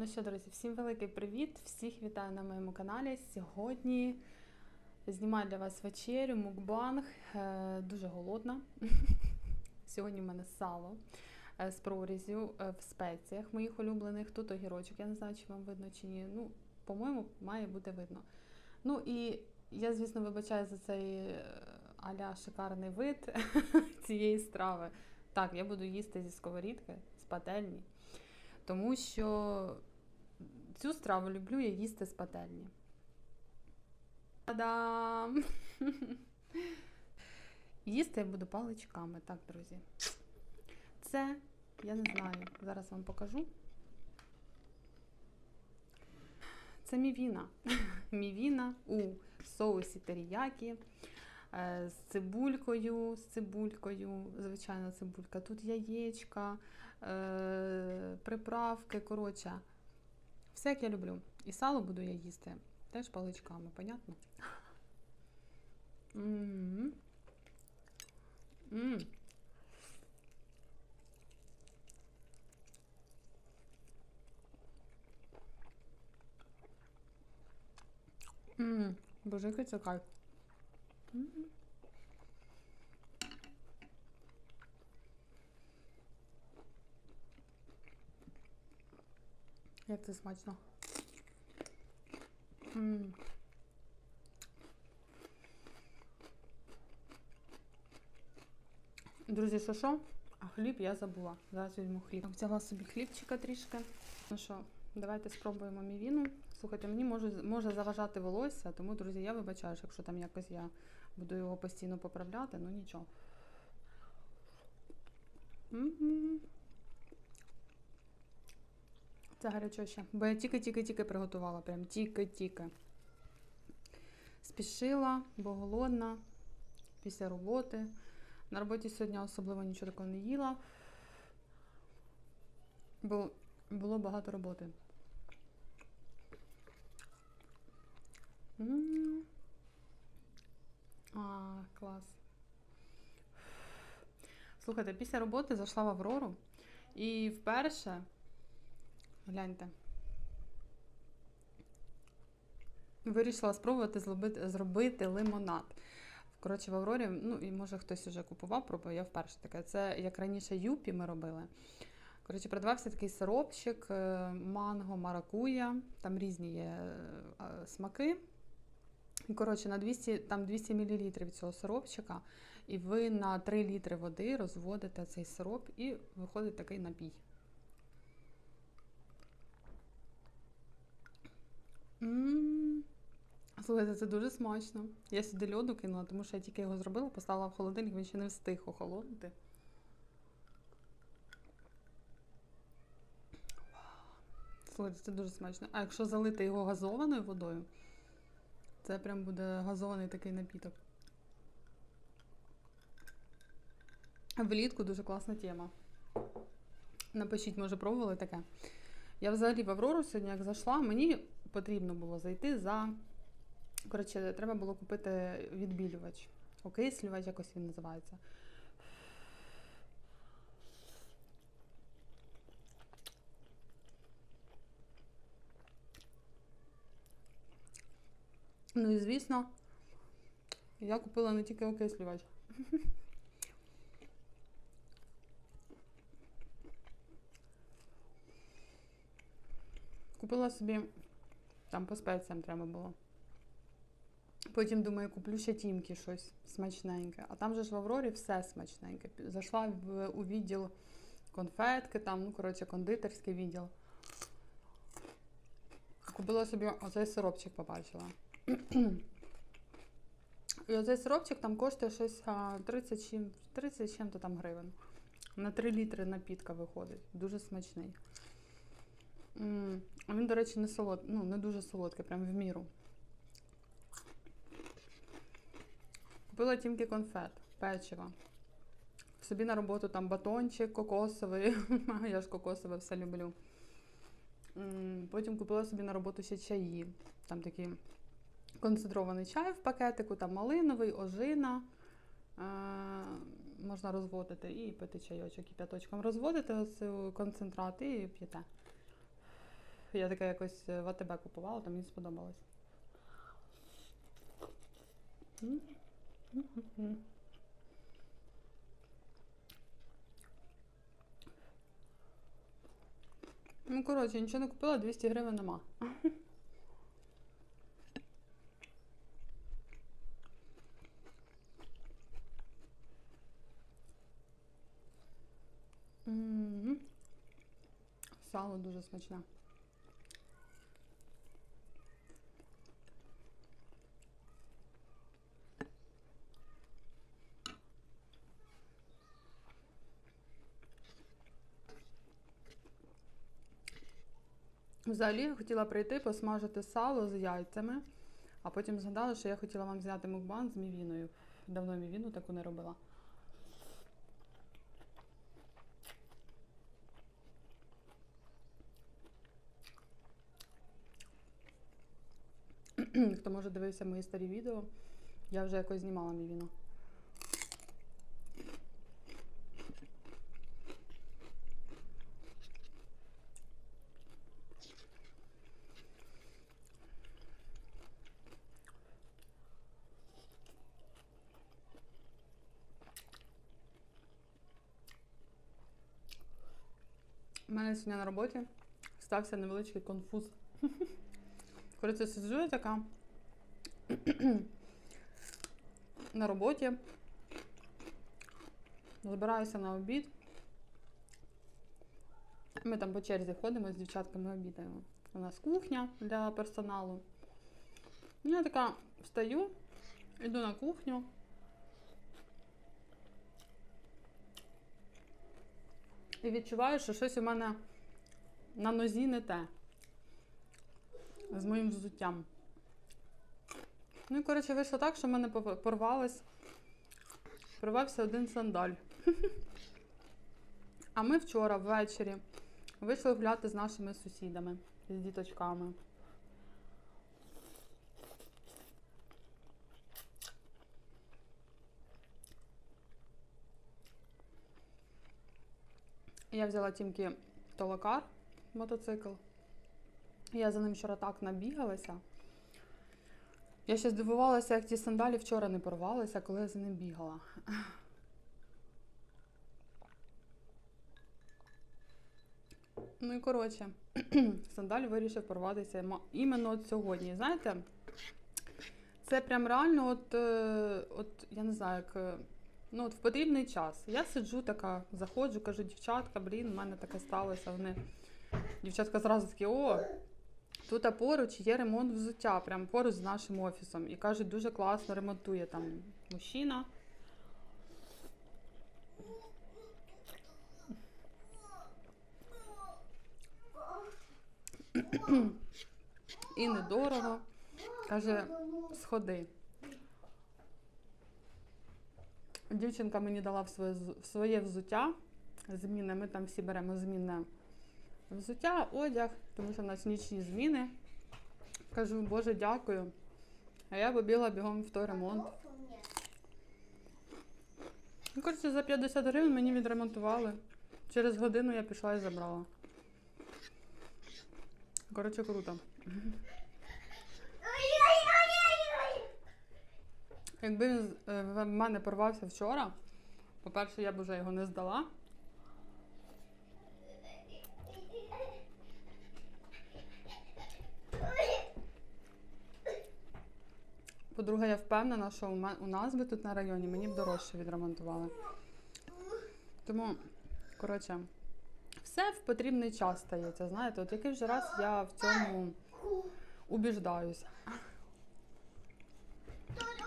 Ну що, друзі, всім великий привіт! Всіх вітаю на моєму каналі. Сьогодні знімаю для вас вечерю, мукбанг. Е, Дуже голодна. Сьогодні в мене сало е, з прорізю е, в спеціях моїх улюблених. Тут огірочок, я не знаю, чи вам видно чи ні. Ну, по-моєму, має бути видно. Ну і я, звісно, вибачаю за цей аля шикарний вид цієї страви. Так, я буду їсти зі сковорідки, з пательні. Тому що цю страву люблю я їсти з пательні. Та-дам! Їсти я буду паличками, так, друзі. Це, я не знаю, зараз вам покажу. Це мівіна. Мівіна у соусі теріякі е, з цибулькою, з цибулькою, звичайно, цибулька. Тут яєчка, е, приправки, коротше. Все, як я люблю. І сало буду я їсти теж паличками, понятно? М. М. М. Боже, який це кайф. М. Як це смачно. М. Друзі, що що? А хліб я забула. Зараз візьму хліб. Взяла собі хлібчика трішки. Ну що, давайте спробуємо мівіну. Слухайте, мені може, може заважати волосся, тому, друзі, я вибачаю, що якщо там якось я буду його постійно поправляти, ну нічого. М-м. Це гарячоще. Бо я тільки-тільки-тільки приготувала. Прям тільки-тільки. Спішила, бо голодна після роботи. На роботі сьогодні особливо нічого такого не їла. Бо було багато роботи. А, клас. Слухайте, після роботи зайшла в Аврору і вперше. Гляньте. Вирішила спробувати зробити, зробити лимонад. Коротше, в Аврорі, ну і може хтось вже купував, пробував, я вперше таке. Це як раніше юпі ми робили. Коротше, продавався такий сиропчик, е, манго, маракуя, там різні є е, смаки. Коротше, на 200, там 200 мл цього сиропчика, і ви на 3 літри води розводите цей сироп, і виходить такий напій. Слухайте, це дуже смачно. Я сюди льоду кинула, тому що я тільки його зробила, поставила в холодильник, він ще не встиг охолонути. Слухайте, це дуже смачно. А якщо залити його газованою водою, це прям буде газований такий напіток. Влітку дуже класна тема. Напишіть, може, пробували таке. Я взагалі в Аврору сьогодні, як зайшла, мені потрібно було зайти за. Коротше, треба було купити відбілювач. Окислювач, якось він називається. Ну і звісно, я купила не тільки окислювач. Купила собі, там по спеціям треба було. Потім думаю, куплю ще тімки щось смачненьке. А там же ж в Аврорі все смачненьке. Зайшла у відділ конфетки, там, ну, коротше, кондитерський відділ. Купила собі оцей сиропчик, побачила. І оцей сиропчик там коштує щось 30 чим, 30 чим-то там гривень. На 3 літри напітка виходить. Дуже смачний. Він, до речі, не солод, ну, не дуже солодкий, прям в міру. Купила тільки конфет, печиво. Собі на роботу там батончик кокосовий. Я ж кокосове все люблю. Потім купила собі на роботу ще чаї. Там такий концентрований чай в пакетику, там малиновий, ожина. Е, можна розводити і пити чайочок і п'яточком. Розводити оцю концентрат і п'єте. Я таке якось в АТБ купувала, то мені сподобалось. Ну, коротше, нічого не купила, 200 гривень нема. Сало дуже смачне. Взагалі хотіла прийти посмажити сало з яйцями, а потім згадала, що я хотіла вам зняти мукбан з мівіною. Давно мівіну таку не робила. Хто може дивився мої старі відео, я вже якось знімала мівіну. Мене сьогодні на роботі стався невеличкий конфуз. Коротше, сиджу я така на роботі, збираюся на обід. Ми там по черзі ходимо з дівчатками обідаємо. У нас кухня для персоналу. Я така встаю, йду на кухню. І відчуваю, що щось у мене на нозі не те. З моїм взуттям. Ну і, коротше, вийшло так, що в мене порвалось. Порвався один сандаль. А ми вчора ввечері вийшли гуляти з нашими сусідами, з діточками. Я взяла тімки толокар мотоцикл. Я за ним вчора так набігалася. Я ще здивувалася, як ті сандалі вчора не порвалися, коли я за ним бігала. Ну і коротше, сандаль вирішив порватися іменно от сьогодні. Знаєте, це прям реально, от, е, от я не знаю, як. Ну, от в потрібний час. Я сиджу така, заходжу, кажу, дівчатка, блін, в мене таке сталося. Вони дівчатка зразу такі, о, тут поруч є ремонт взуття, прямо поруч з нашим офісом. І кажуть, дуже класно ремонтує там мужчина. І недорого. Каже, сходи. Дівчинка мені дала в своє, в своє взуття. Зміни. Ми там всі беремо змінне взуття, одяг, тому що в нас нічні зміни. Кажу, Боже, дякую. А я побігла бігом в той ремонт. Ну, коротше, за 50 гривень мені відремонтували. Через годину я пішла і забрала. Коротше, круто. Якби він е, в мене порвався вчора, по-перше, я б вже його не здала. По-друге, я впевнена, що у, нас би тут на районі мені б дорожче відремонтували. Тому, коротше, все в потрібний час стається. Знаєте, от який вже раз я в цьому убіждаюсь.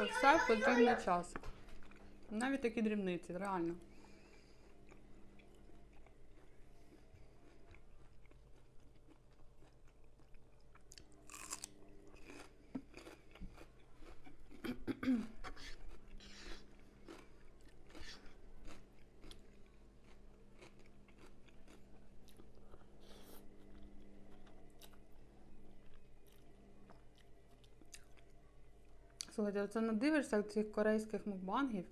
Все потрібний час. Навіть такі дрібниці, реально. Слухайте, оце надивишся цих корейських мукбангів.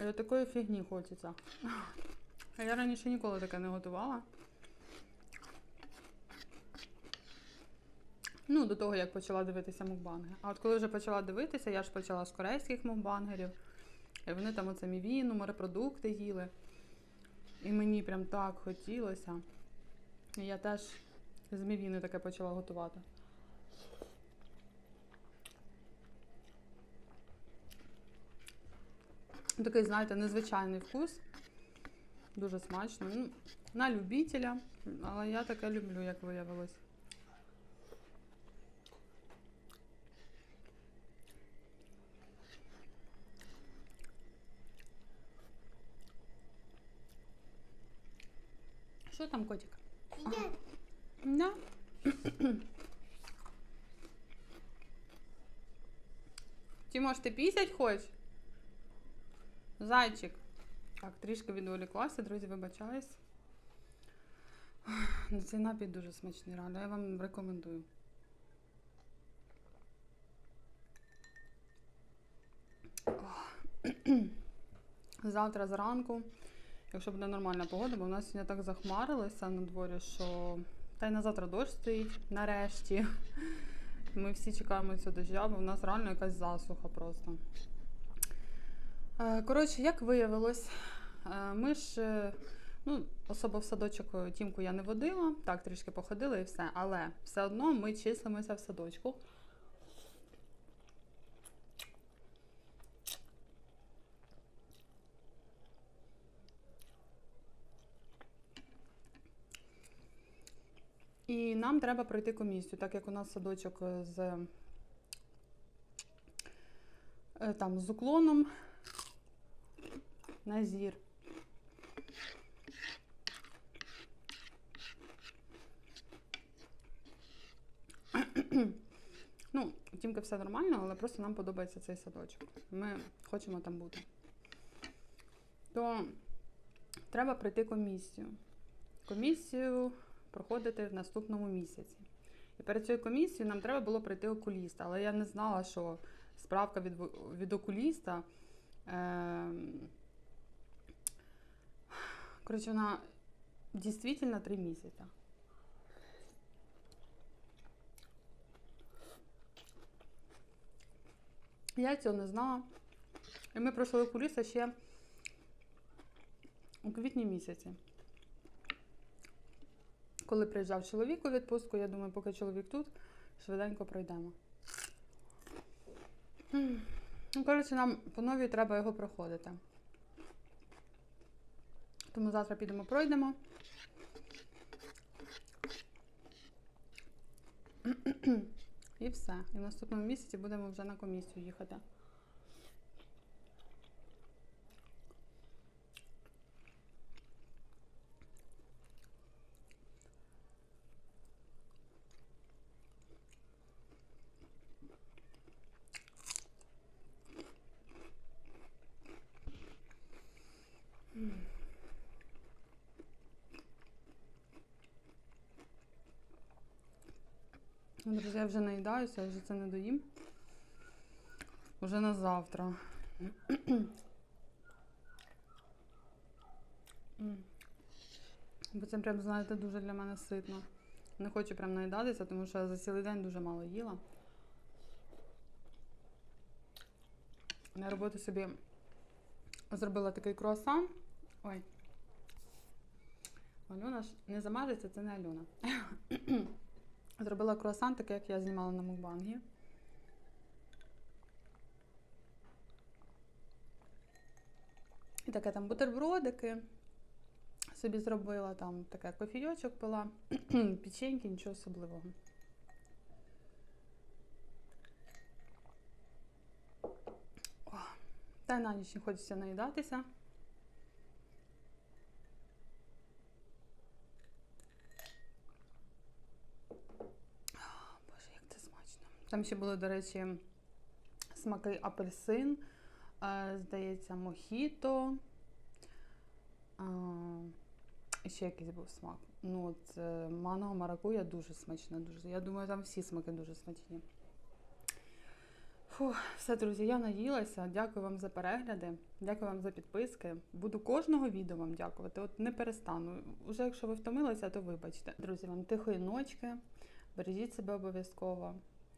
І от такої фігні хочеться. А я раніше ніколи таке не готувала. Ну, до того, як почала дивитися мукбанги. А от коли вже почала дивитися, я ж почала з корейських мукбангерів. І вони там оце мівіну, морепродукти їли. І мені прям так хотілося. І я теж з мівіни таке почала готувати. Такий, знаєте, незвичайний вкус. Дуже смачно. Ну, на любителя, але я таке люблю, як виявилось. Що там, котик? Да. Тимош, ти пісять хочеш? Зайчик. Так, трішки відволіклася, друзі, вибачаюсь. Ну, Цей напій дуже смачний, реально. Я вам рекомендую. Завтра зранку, якщо буде нормальна погода, бо в нас сьогодні так захмарилося на дворі, що та й на завтра дощ стоїть нарешті. Ми всі чекаємо цього дождя, бо в нас реально якась засуха просто. Е, Коротше, як виявилось, е, ми ж е, ну, особо в садочок тімку я не водила, так трішки походила і все, але все одно ми числимося в садочку. І нам треба пройти комісію, так як у нас садочок з там з уклоном на зір. Ну, Тімки все нормально, але просто нам подобається цей садочок. Ми хочемо там бути. То треба пройти комісію. Комісію проходити в наступному місяці. І перед цією комісією нам треба було пройти окуліста, але я не знала, що справка від, від окуліста. Е, вона дійсно три місяці. Я цього не знала. І ми пройшли окуліста ще у квітні місяці. Коли приїжджав чоловік у відпустку, я думаю, поки чоловік тут, швиденько пройдемо. Ну, коротше, нам по новій треба його проходити. Тому завтра підемо пройдемо. І все. І в наступному місяці будемо вже на комісію їхати. Друзі, я вже наїдаюся, я вже це не доїм. Уже на завтра. Бо це прям, знаєте, дуже для мене ситно. Не хочу прям наїдатися, тому що я за цілий день дуже мало їла. На роботу собі зробила такий круасан. Ой. Альона ж не замажеться, це не Альона. Зробила круасан, такий, як я знімала на мукбангі. І таке там бутербродики. Собі зробила там таке кофійочок пила, печеньки, нічого особливого. О, Та й на ніч не хочеться наїдатися. Боже, як це смачно. Там ще були, до речі, смаки апельсин, е, здається, мохіто. І ще якийсь був смак. Ну, от е, манго маракуя дуже смачне. Дуже. Я думаю, там всі смаки дуже смачні. Фух, все, друзі, я наїлася. Дякую вам за перегляди, дякую вам за підписки. Буду кожного відео вам дякувати. От не перестану. Уже якщо ви втомилися, то вибачте. Друзі, вам тихої ночки, Бережіть себе обов'язково.